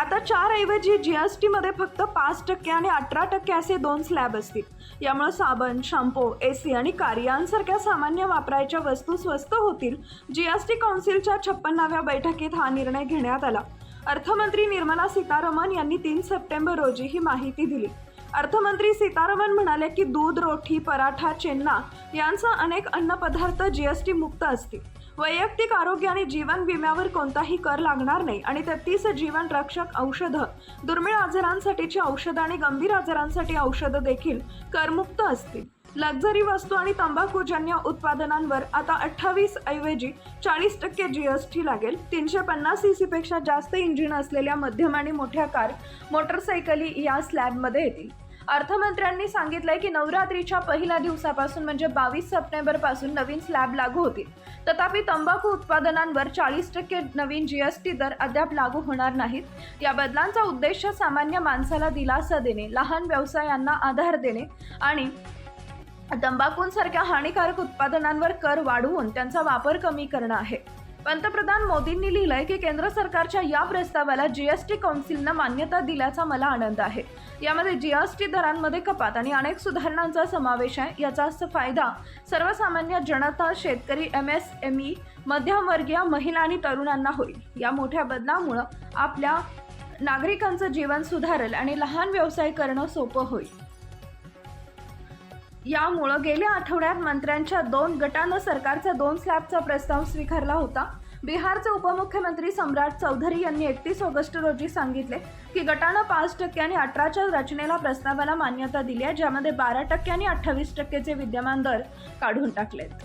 आता चार ऐवजी जी एस टीमध्ये फक्त पाच टक्के आणि अठरा टक्के असे दोन स्लॅब असतील. यामुळे साबण शॅम्पू ए सी आणि कार यांसारख्या सामान्य वापरायच्या वस्तू स्वस्त होतील. जी एस टी कौन्सिलच्या छप्पन्नाव्या बैठकीत हा निर्णय घेण्यात आला. अर्थमंत्री निर्मला सीतारामन यांनी तीन सप्टेंबर रोजी ही माहिती दिली. अर्थमंत्री सीतारामन म्हणाले की दूध रोटी पराठा चेन्ना यांचा अनेक अन्नपदार्थ जी एस टी मुक्त असतील. वैयक्तिक आरोग्य आणि जीवन विम्यावर कोणताही कर लागणार नाही आणि तेहतीस जीवन रक्षक औषधं दुर्मिळ आजारांसाठीची औषधं आणि गंभीर आजारांसाठी औषधं देखील करमुक्त असतील. लक्झरी वस्तू आणि तंबाखूजन्य उत्पादनांवर आता अठ्ठावीस ऐवजी चाळीस टक्के जी एस टी लागेल. तीनशे पन्नास सी सीपेक्षा जास्त इंजिन असलेल्या मध्यम आणि मोठ्या कार मोटरसायकली या स्लॅबमध्ये येतील. अर्थमंत्र्यांनी सांगितलंय की नवरात्रीच्या पहिल्या दिवसापासून म्हणजे बावीस सप्टेंबरपासून नवीन स्लॅब लागू होतील. तथापि तंबाखू उत्पादनांवर चाळीस टक्के नवीन जीएसटी दर अद्याप लागू होणार नाहीत. या बदलांचा उद्देश सामान्य माणसाला दिलासा देणे लहान व्यवसायांना आधार देणे आणि तंबाखूंसारख्या हानिकारक उत्पादनांवर कर वाढवून त्यांचा वापर कमी करणं आहे. पंतप्रधान मोदींनी लिहिलंय की केंद्र सरकारच्या या प्रस्तावाला जीएसटी कौन्सिलनं मान्यता दिल्याचा मला आनंद आहे. यामध्ये जीएसटी दरांमध्ये कपात आणि अनेक सुधारणांचा समावेश आहे याचा फायदा सर्वसामान्य जनता शेतकरी एम एस एम ई मध्यमवर्गीय महिला आणि तरुणांना होईल. या मोठ्या बदलामुळं आपल्या नागरिकांचं जीवन सुधारेल आणि लहान व्यवसाय करणं सोपं होईल. यामुळं गेल्या आठवड्यात मंत्र्यांच्या दोन गटानं सरकारचा दोन स्लॅबचा प्रस्ताव स्वीकारला होता. बिहारचे उपमुख्यमंत्री सम्राट चौधरी यांनी एकतीस ऑगस्ट रोजी सांगितले की गटानं पाच टक्के आणि अठराच्या रचनेला प्रस्तावाला मान्यता दिली आहे ज्यामध्ये बारा टक्के आणि अठ्ठावीस टक्केचे विद्यमान दर काढून टाकलेत.